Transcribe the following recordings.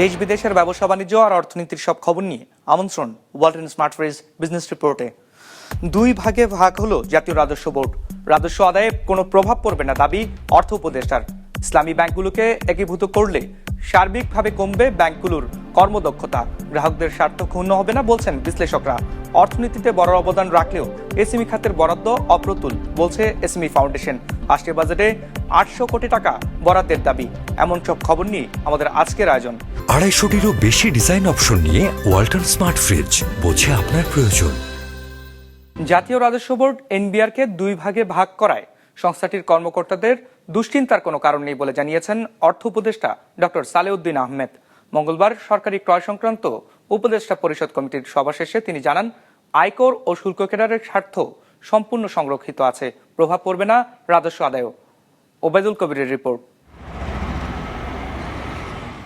দেশ বিদেশের ব্যবসা বাণিজ্য আর অর্থনীতির সব খবর নিয়ে আমন্ত্রণ world Walton smart fridge business রিপোর্টে দুই ভাগে ভাগ হলো জাতীয় রাজস্ব বোর্ড। রাজস্ব আদায়ে কোনো প্রভাব পড়বে না দাবি অর্থ উপদেষ্টার। ইসলামী ব্যাংকগুলোকে একীভূত করলে সার্বিকভাবে কমবে ব্যাংকগুলোর কর্মদক্ষতা। গ্রাহকদের স্বার্থ ক্ষুণ্ণ হবে না বলছেন বিশ্লেষকরা। অর্থনীতিতে বড় অবদান রাখলেও এসএমই খাতের বরাদ্দ অপ্রতুল বলছে এসএমই ফাউন্ডেশন। রাষ্ট্রীয় বাজেটে আটশো কোটি টাকা বরাদ্দের দাবি। এমন সব খবর নিয়ে আমাদের আজকের আয়োজন। আড়াইশোটিরও বেশি ডিজাইন অপশন নিয়ে ওয়াল্টন স্মার্ট ফ্রিজ বোঝে আপনার প্রয়োজন। জাতীয় রাজস্ব বোর্ড এনবিআরকে দুই ভাগে ভাগ করায়। সংস্থাটির কর্মকর্তাদের দুশ্চিন্তার কোনো কারণ নেই বলে জানিয়েছেন অর্থ উপদেষ্টা ডক্টর সালেউদ্দিন আহমেদ। মঙ্গলবার সরকারি ক্রয় সংক্রান্ত উপদেষ্টা পরিষদ কমিটির সভা শেষে তিনি জানান, আয়কর ও শুল্ক কেডারের স্বার্থ সম্পূর্ণ সংরক্ষিত আছে, প্রভাব পড়বে না রাজস্ব আদায়ও। ওবায়দুল কবিরের রিপোর্ট।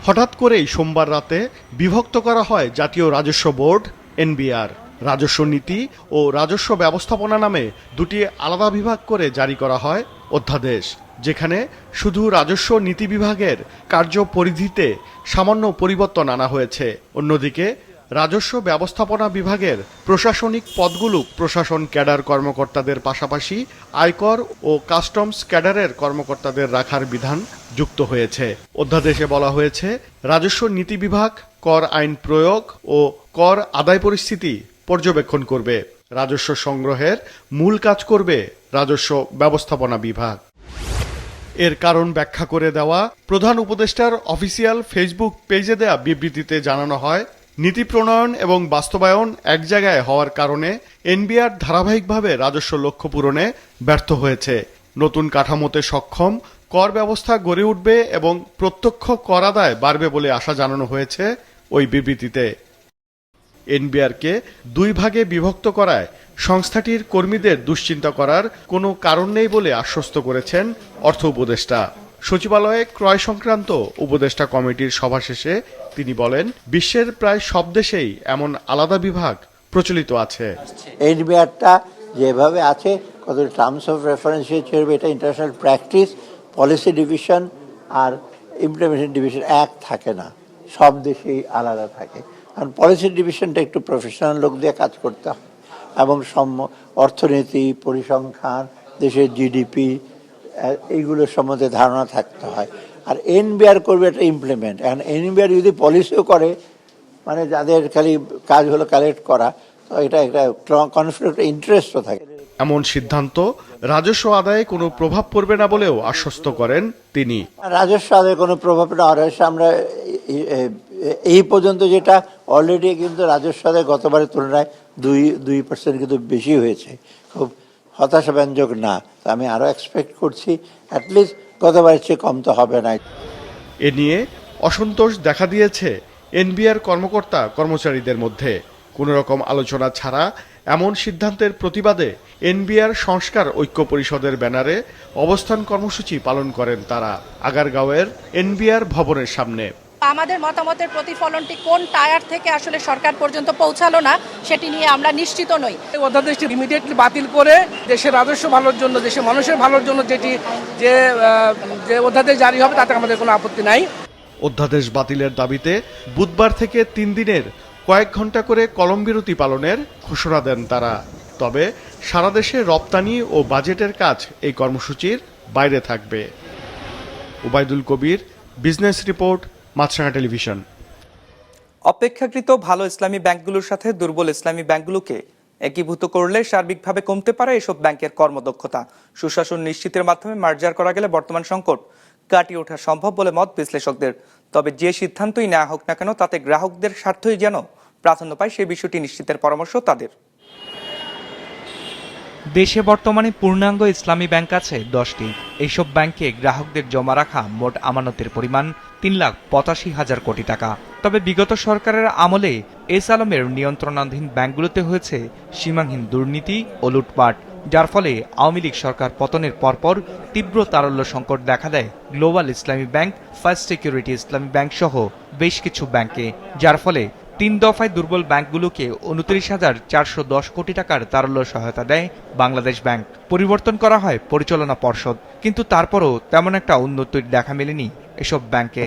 হঠাৎ করেই সোমবার রাতে বিভক্ত করা হয় জাতীয় রাজস্ব বোর্ড, এনবিআর। রাজস্ব নীতি ও রাজস্ব ব্যবস্থাপনা নামে দুটি আলাদা বিভাগ করে জারি করা হয় অধ্যাদেশ। যেখানে শুধু রাজস্ব নীতি বিভাগের কার্য পরিধিতে সামান্য পরিবর্তন আনা হয়েছে। অন্যদিকে, রাজস্ব ব্যবস্থাপনা বিভাগের প্রশাসনিক পদগুলো প্রশাসন ক্যাডার কর্মকর্তাদের পাশাপাশি আয়কর ও কাস্টমস ক্যাডারের কর্মকর্তাদের রাখার বিধান যুক্ত হয়েছে। অধ্যাদেশে বলা হয়েছে, রাজস্ব নীতি বিভাগ কর আইন প্রয়োগ ও কর আদায় পরিস্থিতি পর্যবেক্ষণ করবে। রাজস্ব সংগ্রহের মূল কাজ করবে রাজস্ব ব্যবস্থাপনা বিভাগ। এর কারণ ব্যাখ্যা করে দেওয়া। প্রধান উপদেষ্টার অফিসিয়াল ফেসবুক পেজে দেয়া বিবৃতিতে জানানো হয়, নীতি প্রণয়ন এবং বাস্তবায়ন এক জায়গায় হওয়ার কারণে এনবিআর ধারাবাহিকভাবে রাজস্ব লক্ষ্য পূরণে ব্যর্থ হয়েছে। নতুন কাঠামোতে সক্ষম, কর ব্যবস্থা গড়ে উঠবে এবং প্রত্যক্ষ কর আদায় বাড়বে বলে আশা জানানো হয়েছে ওই বিবৃতিতে। এনবিআরকে দুই ভাগে বিভক্ত করায় সংস্থাটির কর্মীদের দুশ্চিন্তা করার কোনো কারণ নেই বলে আশ্বস্ত করেছেন অর্থ উপদেষ্টা। সচিবালয়ে ক্রয় সংক্রান্ত উপদেষ্টা কমিটির সভা শেষে তিনি বলেন, বিশ্বের প্রায় সব দেশেই এমন আলাদা বিভাগ প্রচলিত আছে। এনবিআরটা যেভাবে আছে, কত টার্মস অফ রেফারেন্স হিসেবে এটা ইন্টারন্যাশনাল প্র্যাকটিস পলিসি ডিভিশন আর ইমপ্লিমেন্টেশন ডিভিশন এক থাকে না। সব দেশেই আলাদা থাকে। কারণ পলিসি ডিভিশনটা একটু প্রফেশনাল লোক দিয়ে কাজ করতে হয় এবং সম- অর্থনীতি পরিসংখ্যান দেশের জিডিপি এইগুলোর সম্বন্ধে ধারণা থাকতে হয়। আর এনবিআর করবে একটা ইমপ্লিমেন্ট এখন এনবিআর যদি পলিসিও করে মানে যাদের খালি কাজ হলো কালেক্ট করা তো এটা একটা কনফ্লিক্ট ইন্টারেস্টও থাকে। এমন সিদ্ধান্ত রাজস্ব আদায়ে কোনো প্রভাব পড়বে না বলেও আশ্বস্ত করেন তিনি। রাজস্ব আদায় কোনো প্রভাব না আমরা এই পর্যন্ত যেটা অলরেডি কিন্তু রাজস্ব আদায় গতবারের তুলনায় দুই দুই পার্সেন্ট কিন্তু বেশি হয়েছে। খুব হতাশাব্যঞ্জক না। আমি আরও এক্সপেক্ট করছি অ্যাটলিস্ট গতবারের চেয়ে কম তো হবে না। এ নিয়ে অসন্তোষ দেখা দিয়েছে এনবিআর কর্মকর্তা কর্মচারীদের মধ্যে। কোনো রকম আলোচনা ছাড়া এমন সিদ্ধান্তের প্রতিবাদে এনবিআর সংস্কার ঐক্য পরিষদের ব্যানারে অবস্থান কর্মসূচি পালন করেন তারা। আগারগাঁওয়ের এনবিআর ভবনের সামনে। আমাদের মতামতের প্রতিফলনটি কোন টায়ার থেকে আসলে সরকার পর্যন্ত পৌঁছালো না সেটি নিয়ে আমরা নিশ্চিত নই। এই অধ্যাদেশটি ইমিডিয়েটলি বাতিল করে দেশের রাজস্ব ভালোর জন্য দেশের মানুষের ভালোর জন্য যেটি যে যে অধ্যাদেশ জারি হবে তাতে আমাদের কোনো আপত্তি নাই। অধ্যাদেশ বাতিলের দাবিতে বুধবার থেকে তিন দিনের কয়েক ঘণ্টা করে কলম বিরতি পালনের ঘোষণা দেন তারা। তবে সারা দেশে রপ্তানি ও বাজেটের কাজ এই কর্মসূচির বাইরে থাকবে। Ubaidul Kabir business report Maasranga television. অপেক্ষাকৃত ভালো ইসলামী ব্যাংকগুলোর সাথে দুর্বল ইসলামী ব্যাংকগুলোকে একীভূত করলে সার্বিকভাবে কমতে পারে এসব ব্যাংকের কর্মদক্ষতা। সুশাসন নিশ্চিতের মাধ্যমে মার্জার করা গেলে বর্তমান সংকট কাটিয়ে ওঠা সম্ভব বলে মত বিশ্লেষকদের। তবে যে সিদ্ধান্তই নেওয়া হোক না কেন তাতে গ্রাহকদের স্বার্থই যেন প্রাধান্য পায় সেই বিষয়টি নিশ্চিতের পরামর্শ তাদের। দেশে বর্তমানে পূর্ণাঙ্গ ইসলামী ব্যাংক আছে দশটি। এইসব ব্যাংকে গ্রাহকদের জমা রাখা মোট আমানতের পরিমাণ তিন লাখ পঁচাশি হাজার কোটি টাকা। তবে বিগত সরকারের আমলে এস আলমের নিয়ন্ত্রণাধীন ব্যাংকগুলোতে হয়েছে সীমাহীন দুর্নীতি ও লুটপাট, যার ফলে আওয়ামী লীগ সরকার পতনের পরপর তীব্র তারল্য সংকট দেখা দেয় global Islami bank, first security Islami bank সহ বেশ কিছু ব্যাংকে, যার ফলে তিন দফায় দুর্বল ব্যাংকগুলোকে উনত্রিশ হাজার চারশো দশ কোটি টাকার তারল্য সহায়তা দেয় বাংলাদেশ ব্যাংক। পরিবর্তন করা হয় পরিচালনা পর্ষদ, কিন্তু তারপরও তেমন একটা উন্নতির দেখা মেলেনি এসব ব্যাংকে।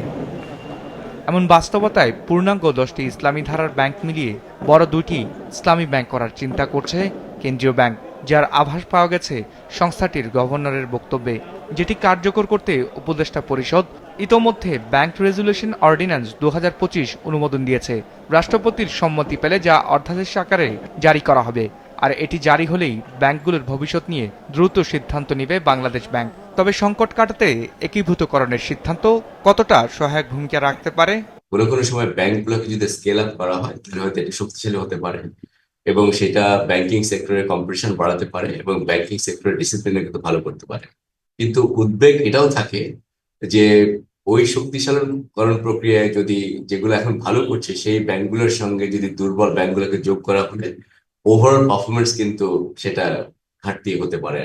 এমন বাস্তবতায় পূর্ণাঙ্গ দশটি ইসলামী ধারার ব্যাংক মিলিয়ে বড় দুটি ইসলামী ব্যাংক করার চিন্তা করছে কেন্দ্রীয় ব্যাংক, যার আভাস পাওয়া গেছে সংস্থাটির গভর্নরের বক্তব্যে, যেটি কার্যকর করতে উপদেষ্টা পরিষদ ইতোমধ্যে ব্যাংক রেজুলেশন অর্ডিন্যান্স দু হাজার পঁচিশ অনুমোদন দিয়েছে। রাষ্ট্রপতির সম্মতি পেলে যা অর্ধাদেশ আকারে জারি করা হবে। আর এটি জারি হলেই ব্যাংকগুলোর ভবিষ্যৎ নিয়ে দ্রুত সিদ্ধান্ত নেবে বাংলাদেশ ব্যাংক। তবে সংকট কাটাতে একীভূতকরণের সিদ্ধান্ত কতটা সহায়ক ভূমিকা রাখতে পারে? কোনো কোনো সময় ব্যাংকগুলোকে যদি স্কেল আপ করা হয়, তাহলে হয়তো এটা শক্তিশালী হতে পারে। এবং সেটা ব্যাংকিং সেক্টরের কম্পিটিশন বাড়াতে পারে এবং ব্যাংকিং সেক্টরের ডিসিপ্লিনে কিন্তু ভালো করতে পারে। কিন্তু উদ্বেগ এটাও থাকে যে ওই শক্তিশালীকরণ প্রক্রিয়ায় যদি যেগুলো এখন ভালো করছে, সেই ব্যাংকগুলোর সঙ্গে যদি দুর্বল ব্যাংকগুলোকে যোগ করা হলে ওভারঅল পারফরমেন্স কিন্তু সেটা ঘাটতি হতে পারে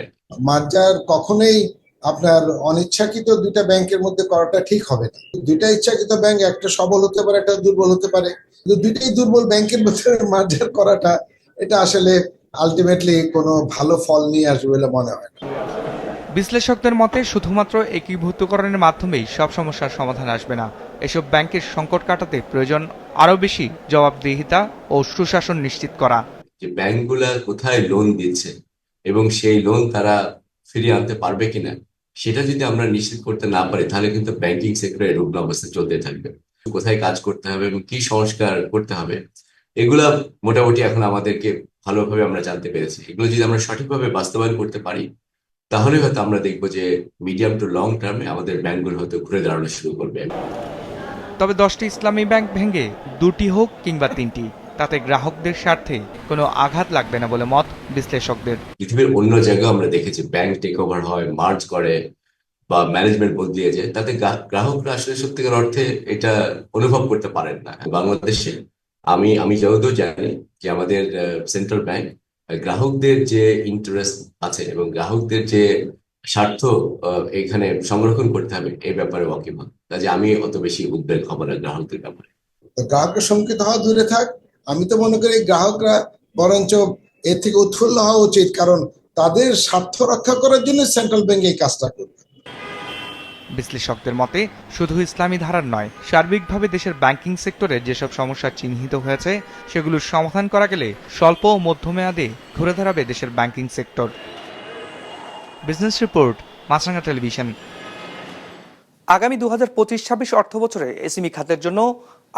মার্জার, কখনোই আপনার অনিচ্ছাকৃত দুইটা ব্যাংকের মধ্যে করাটা ঠিক হবে না। দুইটা ইচ্ছাকৃত ব্যাংক, একটা সবল হতে পারে, একটা দুর্বল হতে পারে। কিন্তু দুইটাই দুর্বল ব্যাংকের মধ্যে মার্জার করাটা, এটা আসলে আলটিমেটলি কোনো ভালো ফল নিয়ে আসবে বলে মনে হয় না। বিশ্লেষকদের মতে, শুধুমাত্র একীভূতকরণের মাধ্যমেই সব সমস্যার সমাধান আসবে না। এসব ব্যাংকের সংকট কাটাতে প্রয়োজন আরও বেশি জবাবদিহিতা ও সুশাসন নিশ্চিত করা। যে ব্যাংকগুলা কোথায় লোন দিচ্ছে এবং সেই লোন তারা ফিরিয়ে আনতে পারবে কিনা, সেটা যদি আমরা নিশ্চিত করতে না পারি, তাহলে কিন্তু ব্যাংকিং সেক্টরে রুগ্ন অবস্থা চলতে থাকবে। কোথায় কাজ করতে হবে এবং কি সংস্কার করতে হবে, এগুলা মোটামুটি এখন আমাদেরকে ভালোভাবে আমরা জানতে পেরেছি। এগুলো যদি আমরা সঠিকভাবে বাস্তবায়ন করতে পারি তাহলে হয়তো আমরা দেখব যে মিডিয়াম টু লং টার্মে আমাদের ব্যাংকগুলো হয়তো ঘুরে দাঁড়ানো শুরু করবে। তবে দশটি ইসলামী ব্যাংক ভেঙে দুটি হোক কিংবা তিনটি তাতে গ্রাহকদের স্বার্থে কোনো আঘাত লাগবে না বলে মত বিশ্লেষকদের। পৃথিবীর অন্য জায়গায় আমরা দেখেছি ব্যাংক টেক ওভার হয় মার্জ করে বা ম্যানেজমেন্ট বদলিয়ে যায়। তাতে গ্রাহকরা আসলে সত্যিকার অর্থে এটা অনুভব করতে পারেন না। বাংলাদেশে আমি আমি যতদূর জানি যে আমাদের সেন্ট্রাল ব্যাংক গ্রাহকদের যে ইন্টারেস্ট আছে এবং গ্রাহকদের যে স্বার্থ এখানে সংরক্ষণ করতে হবে এই ব্যাপারে ওয়াকিবহাল। কাজে আমি অত বেশি উদ্বেগ হব না গ্রাহকদের ব্যাপারে। গ্রাহকের শঙ্কিত হওয়া দূরে থাক। আমি তো মনে করি গ্রাহকরা বরঞ্চ এর থেকে উৎফুল্ল হওয়া উচিত, কারণ তাদের স্বার্থ রক্ষা করার জন্য সেন্ট্রাল ব্যাংক এই কাজটা করবে। বিশ্লেষকদের মতে, শুধু ইসলামী ধারার নয়, সার্বিকভাবে দেশের ব্যাংকিং সেক্টরে যেসব সমস্যা চিহ্নিত হয়েছে, সেগুলোর সমাধান করা গেলে স্বল্প ও মধ্যমেয়াদে ঘুরে দাঁড়াবে দেশের banking sector. Business report, Maasranga television. আগামী দু হাজার পঁচিশ ছাব্বিশ অর্থ বছরে এসএমই খাতের জন্য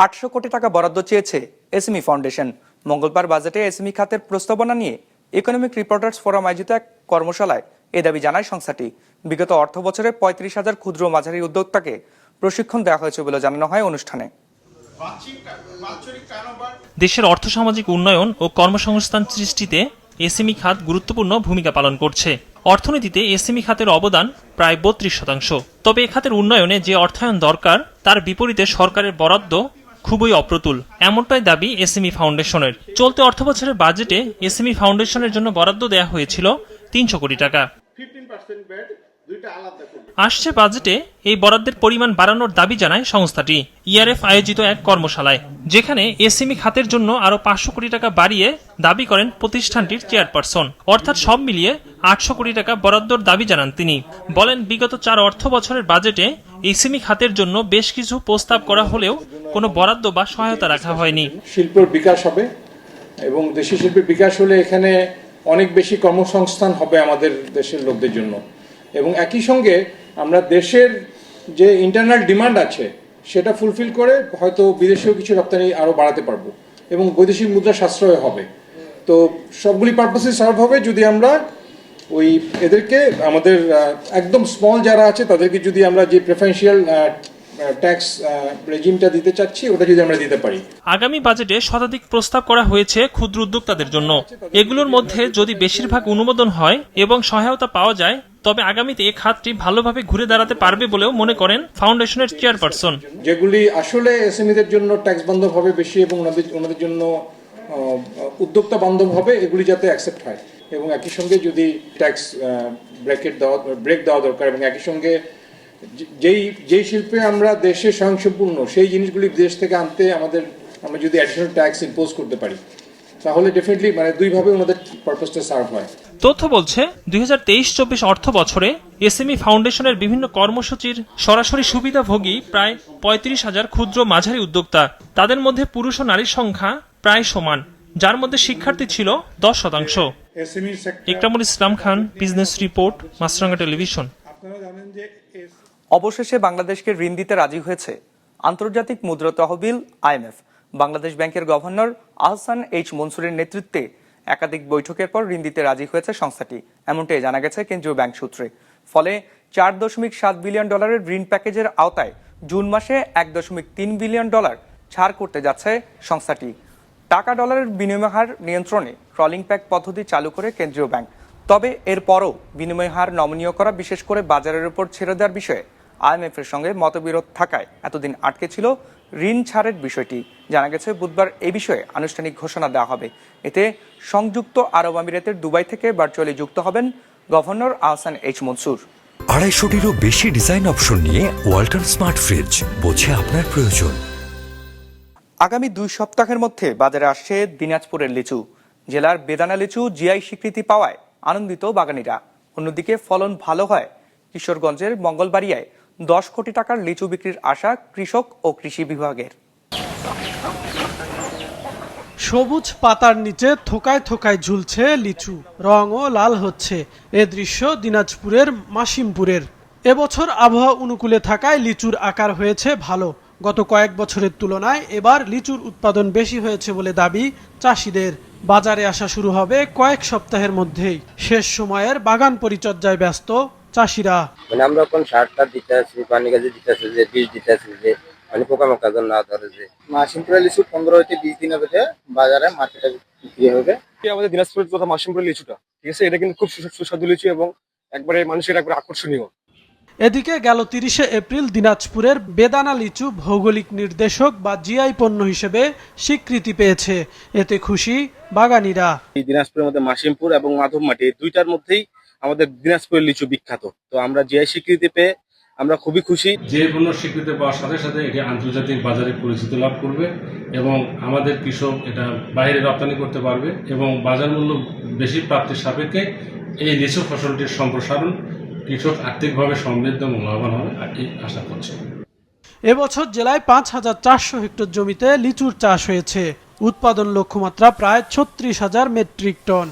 আটশো কোটি টাকা বরাদ্দ চেয়েছে এসএমই ফাউন্ডেশন। মঙ্গলবার বাজেটে এসএমই খাতের প্রস্তাবনা নিয়ে ইকোনমিক রিপোর্টার্স ফোরাম আয়োজিত এক কর্মশালায় এ দাবি জানায় সংস্থাটি। বিগত অর্থ বছরে পঁয়ত্রিশ হাজার ক্ষুদ্র মাঝারি উদ্যোক্তাকে প্রশিক্ষণ দেওয়া হয়েছে বলে জানানো হয় অনুষ্ঠানে। দেশের অর্থসামাজিক উন্নয়ন ও কর্মসংস্থান সৃষ্টিতে এসএমই খাত গুরুত্বপূর্ণ ভূমিকা পালন করছে। অর্থনীতিতে এসএমই খাতের অবদান প্রায় বত্রিশ শতাংশ। তবে এ খাতের উন্নয়নে যে অর্থায়ন দরকার, তার বিপরীতে সরকারের বরাদ্দ খুবই অপ্রতুল। এমনটাই দাবি এসএমই ফাউন্ডেশনের। চলতি অর্থবছরের বাজেটে এসএমই ফাউন্ডেশনের জন্য বরাদ্দ দেওয়া হয়েছিল তিনশো কোটি টাকা। আসছে বাজেটে এই বরাদ্দের পরিমাণ বাড়ানোর দাবি জানায় সংস্থাটি ইআরএফ আয়োজিত এক কর্মশালায় যেখানে এসএমই খাতের জন্য আরও পাঁচশো কোটি টাকা বাড়িয়ে দাবি করেন প্রতিষ্ঠানটির চেয়ারপারসন। অর্থাৎ সব মিলিয়ে আটশো কোটি টাকা বরাদ্দর দাবি জানান তিনি। বলেন বিগত চার অর্থ বছরের বাজেটে এসএমই খাতের জন্য বেশ কিছু প্রস্তাব করা হলেও কোনো বরাদ্দ বা সহায়তা রাখা হয়নি। শিল্পের বিকাশ হবে এবং দেশি শিল্পের বিকাশ হলে এখানে অনেক বেশি কর্মসংস্থান হবে আমাদের দেশের লোকদের জন্য। এবং একই সঙ্গে আমরা দেশের যে ইন্টারনাল ডিমান্ড আছে, সেটা ফুলফিল করে হয়তো বিদেশেও কিছু রপ্তানি আরও বাড়াতে পারব এবং বৈদেশিক মুদ্রা সাশ্রয় হবে। তো সবগুলি পারপাসে সার্ভ হবে যদি আমরা ওই এদেরকে, আমাদের একদম স্মল যারা আছে, তাদেরকে যদি আমরা যে প্রেফারেন্সিয়াল ট্যাক্স রেজিমটা দিতে চাচ্ছি ওটা যদি আমরা দিতে পারি। আগামী বাজেটে শতাধিক প্রস্তাব করা হয়েছে ক্ষুদ্র উদ্যোক্তাদের জন্য। এগুলোর মধ্যে যদি বেশিরভাগ অনুমোদন হয় এবং সহায়তা পাওয়া যায় তবে আগামীতে এই খাতটি ভালোভাবে ঘুরে দাঁড়াতে পারবে বলেও মনে করেন ফাউন্ডেশনের চেয়ারপারসন। যেগুলি আসলে এসএমইদের জন্য ট্যাক্স বান্ধব হবে বেশি এবং ওনাদের ওনাদের জন্য উদ্যোক্তা বান্ধব হবে এগুলি যাতে অ্যাকসেপ্ট হয়। এবং একই সঙ্গে যদি ট্যাক্স ব্রেকেট দেওয়া ব্রেক দেওয়া দরকার এবং একই সঙ্গে যেই যেই শিল্পে আমরা দেশে স্বয়ংসম্পূর্ণ সেই জিনিসগুলি দেশ থেকে আনতে আমাদের আমরা যদি অ্যাডিশনাল ট্যাক্স ইম্পোজ করতে পারি তাহলে ডেফিনেটলি মানে দুইভাবে ওনাদের পারপাসটা সার্ভ হয়। তথ্য বলছে দুই হাজার তেইশ চব্বিশ অর্থ বছরে এসএমই ফাউন্ডেশনের বিভিন্ন কর্মসূচির সরাসরি সুবিধাভোগী প্রায় পঁয়ত্রিশ হাজার ক্ষুদ্র মাঝারি উদ্যোক্তা। তাদের মধ্যে পুরুষ ও নারীর সংখ্যা প্রায় সমান যার মধ্যে শিক্ষার্থী ছিল দশ শতাংশ। Ikramul Islam Khan business report Maasranga television আপনারা জানেন যে অবশেষে বাংলাদেশকে ঋণ দিতে রাজি হয়েছে আন্তর্জাতিক মুদ্রা তহবিল আইএমএফ। বাংলাদেশ ব্যাংকের গভর্নর আহসান এইচ মনসুরের নেতৃত্বে একাধিক বৈঠকের পর ঋণ দিতে রাজি হয়েছে সংস্থাটি, এমনটাই জানা গেছে কেন্দ্রীয় ব্যাংক সূত্রে। ফলে চার দশমিক সাত বিলিয়ন ডলারের ঋণ প্যাকেজের আওতায় জুন মাসে এক দশমিক তিন বিলিয়ন ডলার ছাড় করতে যাচ্ছে সংস্থাটি। টাকা ডলারের বিনিময় হার নিয়ন্ত্রণে ট্রলিং প্যাক পদ্ধতি চালু করে কেন্দ্রীয় ব্যাংক। তবে এরপরও বিনিময় হার নমনীয় করা, বিশেষ করে বাজারের উপর ছেড়ে দেওয়ার বিষয়ে আইএমএফ এর সঙ্গে মতবিরোধ থাকায় এতদিন আটকে ছিল ঋণ ছাড়ের বিষয়টি। জানা গেছে বুধবার এ বিষয়ে আনুষ্ঠানিক ঘোষণা দেওয়া হবে। এতে সংযুক্ত আরব আমিরাতের দুবাই থেকে ভার্চুয়ালি যুক্ত হবেন গভর্নর আহসান এইচ মনসুর। আড়াইশোটিরও বেশি ডিজাইন অপশন নিয়ে ওয়ালটন স্মার্ট ফ্রিজ বোঝে আপনার প্রয়োজন। আগামী দুই সপ্তাহের মধ্যে বাজারে আসছে দিনাজপুরের লিচু। জেলার বেদানা লিচু জিআই স্বীকৃতি পাওয়ায় আনন্দিত বাগানিরা। অন্যদিকে ফলন ভালো হয় কিশোরগঞ্জের মঙ্গলবাড়িয়ায়। দশ কোটি টাকার লিচু বিক্রির আশা কৃষক ও কৃষি বিভাগের। সবুজ পাতার নিচে থোকায় থোকায় ঝুলছে লিচু। রঙও লাল হচ্ছে। এ দৃশ্য দিনাজপুরের মাসিমপুরের। এবছর আবহাওয়া অনুকূলে থাকায় লিচুর আকার হয়েছে ভালো। গত কয়েক বছরের তুলনায় এবার লিচুর উৎপাদন বেশি হয়েছে বলে দাবি চাষিদের। বাজারে আসা শুরু হবে কয়েক সপ্তাহের মধ্যেই। শেষ সময়ের বাগান পরিচর্যায় ব্যস্ত চাষিরা? মানে আমরা এখন সারটা দিতে আছি পানি গাছে দিতে আছি যে বীজ দিতে আছি যে মানে পোকামাকড় না ধরে যে। মাসিমপুরা লিচু পনেরো হইতে বিশ দিনের মধ্যে বাজারে মার্কেটে বিক্রি হবে। আমাদের দিনাজপুরের তথা মাসিমপুরের লিচুটা ঠিক আছে? এটা কিন্তু খুব সুস্বাদু- লিচু এবং একবারে মানুষের একবারে আকর্ষণীয়। এদিকে গেল তিরিশে এপ্রিল দিনাজপুরের বেদানা লিচু ভৌগোলিক নির্দেশক বা জিআই পণ্য হিসেবে স্বীকৃতি পেয়েছে। এতে খুশি বাগানিরা। এই দিনাজপুরের মধ্যে মাসিমপুর এবং মাধবমাটি এই দুইটার মধ্যেই আমাদের দিনাজপুরের লিচু বিখ্যাত। তো আমরা জিআই স্বীকৃতি পেয়ে আমরা খুবই খুশি। যে কোনো স্বীকৃতি পাওয়ার সাথে সাথে এটি আন্তর্জাতিক বাজারে পরিচিতি লাভ করবে এবং আমাদের কৃষক এটা বাইরে রপ্তানি করতে পারবে এবং বাজার মূল্য বেশি প্রাপ্তির সাপেক্ষে এই লিচু ফসলটির সম্প্রসারণ কৃষক আর্থিকভাবে সমৃদ্ধ এবং লাভবান হবে আশা করছে। এবছর জেলায় পাঁচ হাজার চারশো হেক্টর জমিতে লিচুর চাষ হয়েছে। উৎপাদন লক্ষ্যমাত্রা প্রায় ছত্রিশ হাজার মেট্রিক টন।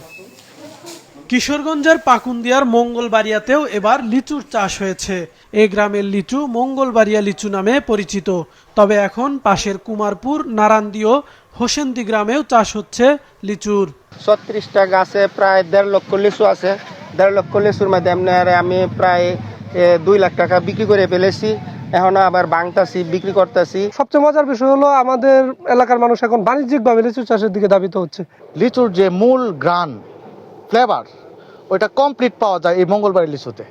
কিশোরগঞ্জের পাকুন্দিয়ার মঙ্গলবাড়িয়াতেও এবার লিচুর চাষ হয়েছে। এ গ্রামের লিচু মঙ্গলবাড়িয়া লিচু নামে পরিচিত। তবে এখন পাশের কুমারপুর নারান্দি ও হোসেন্দি গ্রামেও চাষ হচ্ছে লিচুর। ছত্রিশটা গাছে প্রায় দেড় লক্ষ লিচু আছে। দেড় লক্ষ লিচুর মধ্যে এমনি আরে আমি প্রায় দুই লাখ টাকা বিক্রি করে ফেলেছি। এখন আবার বাংতাছি বিক্রি করতেছি। সবচেয়ে মজার বিষয় হলো আমাদের এলাকার মানুষ এখন বাণিজ্যিকভাবে লিচু চাষের দিকে ধাবিত হচ্ছে। লিচুর যে মূল গ্রান ফ্লেভার ওইটা কমপ্লিট পাওয়া যায় এই মঙ্গলবার লিচুতে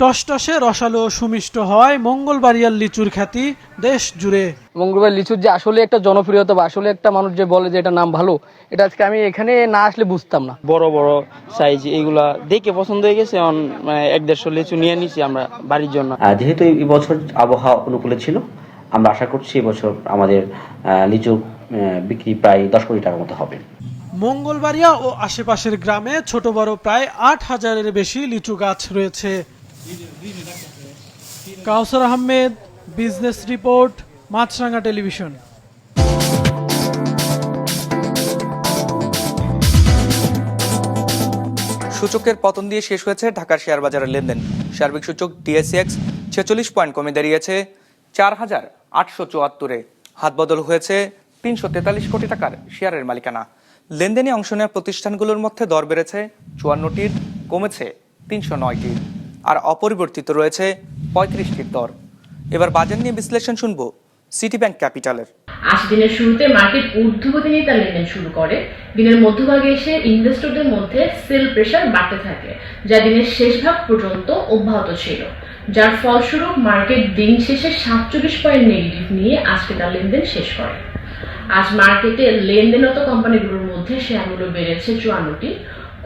টসটসে রসালো সুমিষ্ট হয় মঙ্গলবাড়িয়ার লিচুর খ্যাতি দেশ জুড়ে। মঙ্গলবার লিচুর যে আসলে একটা জনপ্রিয়তা বা আসলে একটা মানুষ যে বলে যে এটা নাম ভালো এটা আজকে আমি এখানে না আসলে বুঝতাম না। বড় বড় সাইজ এইগুলা দেখে পছন্দ হয়ে গেছে মানে এক দেড়শো লিচু নিয়ে নিছি আমরা বাড়ির জন্য। যেহেতু এই বছর আবহাওয়া অনুকূলে ছিল আমরা আশা করছি এবছর আমাদের লিচু বিক্রি প্রায় দশ কোটি টাকার মতো হবে। মঙ্গলবাড়িয়া ও আশেপাশের গ্রামে ছোট বড় প্রায় আট হাজারের বেশি লিচু গাছ রয়েছে। Kawsar Ahmed, business report Maasranga television. সূচকের পতন দিয়ে শেষ হয়েছে ঢাকার শেয়ার বাজারের লেনদেন। সার্বিক সূচক ডিএসএক্স ছেচল্লিশ পয়েন্ট কমে দাঁড়িয়েছে চার হাজার আটশো চুয়াত্তরে। হাতবদল হয়েছে তিনশো তেতাল্লিশ কোটি টাকার শেয়ারের মালিকানা। লেনদেনে অংশ নেওয়া প্রতিষ্ঠানগুলোর মধ্যে দর বেড়েছে চুয়ান্নটির, কমেছে তিনশো নয়টির আর অপরিবর্তিত রয়েছে পঁয়ত্রিশটির দর। এবার বাজার নিয়ে বিশ্লেষণ শুনব সিটি ব্যাংক ক্যাপিটালের আশি দিনের শুরুতে মার্কেট ঊর্ধ্বগতি তার লেনদেন শুরু করে। দিনের মধ্যভাগে এসে ইনভেস্টরদের মধ্যে সেল প্রেশার বাড়তে থাকে, যা দিনের শেষ ভাগ পর্যন্ত অব্যাহত ছিল। যার ফলস্বরূপ মার্কেট দিন শেষে সাতচল্লিশ পয়েন্ট নেগেটিভ নিয়ে আজকে তার লেনদেন শেষ করে। আজ মার্কেটে লেনদেনত কোম্পানিগুলোর মধ্যে শেয়ারগুলো বেড়েছে চুয়ান্নটি,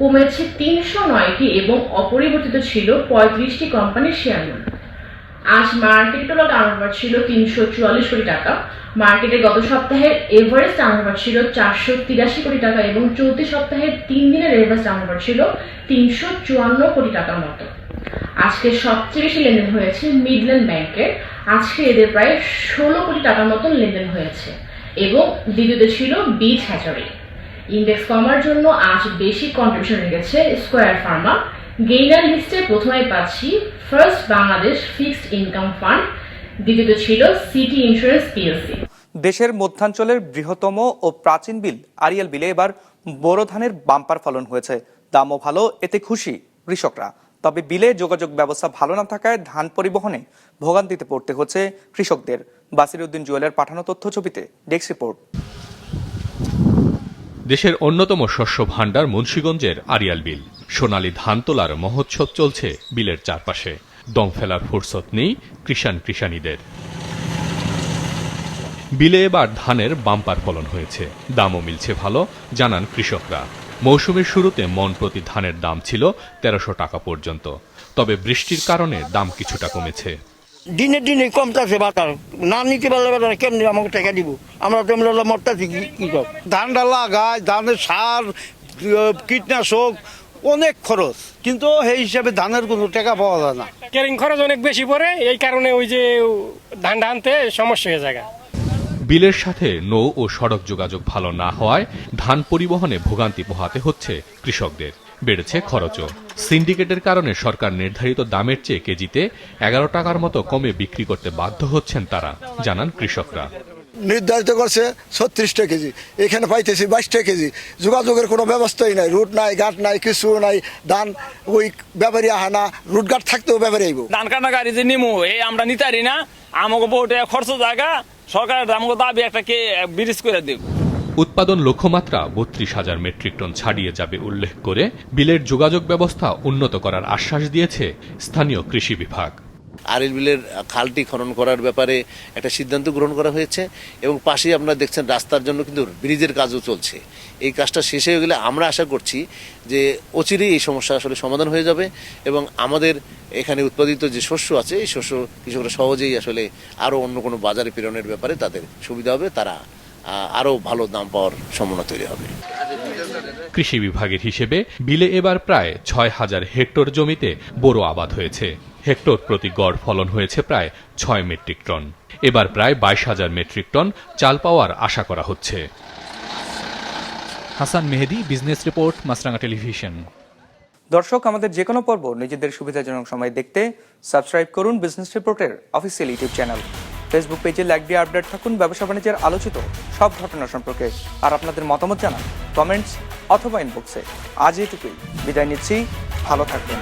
কমেছে তিনশো নয়টি এবং অপরিবর্তিত ছিল পঁয়ত্রিশটি কোম্পানির শেয়ার মূল্য। আজ মার্কেট টোটাল টার্নওভার ছিল তিনশো চুয়াল্লিশ কোটি টাকা। মার্কেটে গত সপ্তাহের এভারেজ টার্নওভার ছিল চারশো তিরাশি কোটি টাকা এবং চলতি সপ্তাহের তিন দিনের এভারেজ টার্নওভার ছিল তিনশো চুয়ান্ন কোটি টাকার মতো। আজকে সবচেয়ে বেশি লেনদেন হয়েছে মিডল্যান্ড ব্যাংকের আজকে এদের প্রায় ষোলো কোটি টাকার মতন লেনদেন হয়েছে। এবং দ্বিতীয়তে ছিল বিচ হ্যাচারি ইন্ডেক্স কমার জন্য আজ বেশি কন্ট্রিবিউশন রেখেছে স্কোয়ার ফার্মা গেইনার লিস্টে প্রথমে পাচ্ছি first Bangladesh fixed income fund দ্বিতীয়ত ছিল সিটি ইন্স্যুরেন্স পিএলসি দেশের মধ্যাঞ্চলের বৃহত্তম ও প্রাচীন বিল, আরিয়াল বিলে এবার বোরো ধানের বাম্পার ফলন হয়েছে। দামও ভালো, এতে খুশি কৃষকরা। তবে বিলে যোগাযোগ ব্যবস্থা ভালো না থাকায় ধান পরিবহনে ভোগান্তিতে পড়তে হচ্ছে কৃষকদের। বাসির উদ্দিন জুয়েলের পাঠানো তথ্য ছবিতে ডেস্ক রিপোর্ট। দেশের অন্যতম শস্য ভাণ্ডার মুন্সীগঞ্জের আরিয়াল বিল। সোনালী ধান তোলার মহোৎসব চলছে বিলের চারপাশে। দম ফেলার ফুরসত নেই কৃষাণ কৃষাণীদের। বিলে এবার ধানের বাম্পার ফলন হয়েছে। দামও মিলছে ভালো, জানান কৃষকরা। মৌসুমের শুরুতে মন প্রতি ধানের দাম ছিল তেরোশো টাকা পর্যন্ত। তবে বৃষ্টির কারণে দাম কিছুটা কমেছে। দিনে দিনে কমতেছে বাজার। না নিতে পারলে বাজার কেমনি আমাকে টাকা দিব? আমরা তো আমরা মরতেছি কি কর ধানটা লাগায় ধানের সার কীটনাশক অনেক খরচ। কিন্তু সেই হিসাবে ধানের কোনো টাকা পাওয়া যায় না। ক্যারিং খরচ অনেক বেশি পড়ে এই কারণে ওই যে ধান আনতে সমস্যা হয়ে যায়। বিলের সাথে নৌ ও সড়ক যোগাযোগ ভালো না হওয়ায় ধান পরিবহনে ভোগান্তি পোহাতে হচ্ছে কৃষকদের। বেড়েছে খরচও। সিন্ডিকেটের কারণে সরকার নির্ধারিত দামের চেয়ে কেজিতে এগারো টাকার মতো কমে বিক্রি করতে বাধ্য হচ্ছেন তারা জানান কৃষকরা। নির্ধারিত করছে ছত্রিশটা কেজি। এখানে পাইতেছি বাইশটা কেজি। যোগাযোগের কোনো ব্যবস্থাই নাই। রুট নাই ঘাট নাই কিছু নাই ধান ওই ব্যাপারী আহা না রুট ঘাট থাকতেও ব্যাপারী আইব। ধান কাটা গাড়ি যে নিমু এই আমরা নিতারি না। আমাকে বহুত খরচ জায়গা সরকার আমাকে দাবি একটা কে ব্রিজ করে দেব। উৎপাদন লক্ষ্যমাত্রা বত্রিশ হাজার মেট্রিক টন ছাড়িয়ে যাবে উল্লেখ করে বিলের যোগাযোগ ব্যবস্থা উন্নত করার আশ্বাস দিয়েছে স্থানীয় কৃষি বিভাগ। আরিল বিলের খালটি খনন করার ব্যাপারে একটা সিদ্ধান্ত গ্রহণ করা হয়েছে এবং পাশেই আপনারা দেখছেন রাস্তার জন্য কিন্তু ব্রিজের কাজও চলছে। এই কাজটা শেষ হয়ে গেলে আমরা আশা করছি যে অচিরেই এই সমস্যা আসলে সমাধান হয়ে যাবে এবং আমাদের এখানে উৎপাদিত যে শস্য আছে, এই শস্য কৃষকরা সহজেই আসলে আরও অন্য কোনো বাজারে প্রেরণের ব্যাপারে তাদের সুবিধা হবে, তারা আরও ভালো দাম পাওয়ার সম্ভাবনা তৈরি হবে। কৃষি বিভাগের হিসেবে বিলে এবার প্রায় ছয় হাজার হেক্টর জমিতে বোরো আবাদ হয়েছে। হেক্টর প্রতি গড় ফলন হয়েছে প্রায় ছয় মেট্রিক টন। এবার প্রায় বাইশ হাজার মেট্রিক টন চাল পাওয়ার আশা করা হচ্ছে। Hasan Mehedi, business report Maasranga television. দর্শক, আমাদের যে কোনো পর্ব নিজেদের সুবিধাজনক সময় দেখতে সাবস্ক্রাইব করুন বিজনেস রিপোর্টের অফিসিয়াল ইউটিউব চ্যানেল। ফেসবুক পেজে লাইক দিয়ে আপডেট থাকুন ব্যবসা বাণিজ্যের আলোচিত সব ঘটনা সম্পর্কে। আর আপনাদের মতামত জানান কমেন্টস অথবা ইনবক্সে আজ এটুকুই। বিদায় নিচ্ছি। ভালো থাকবেন।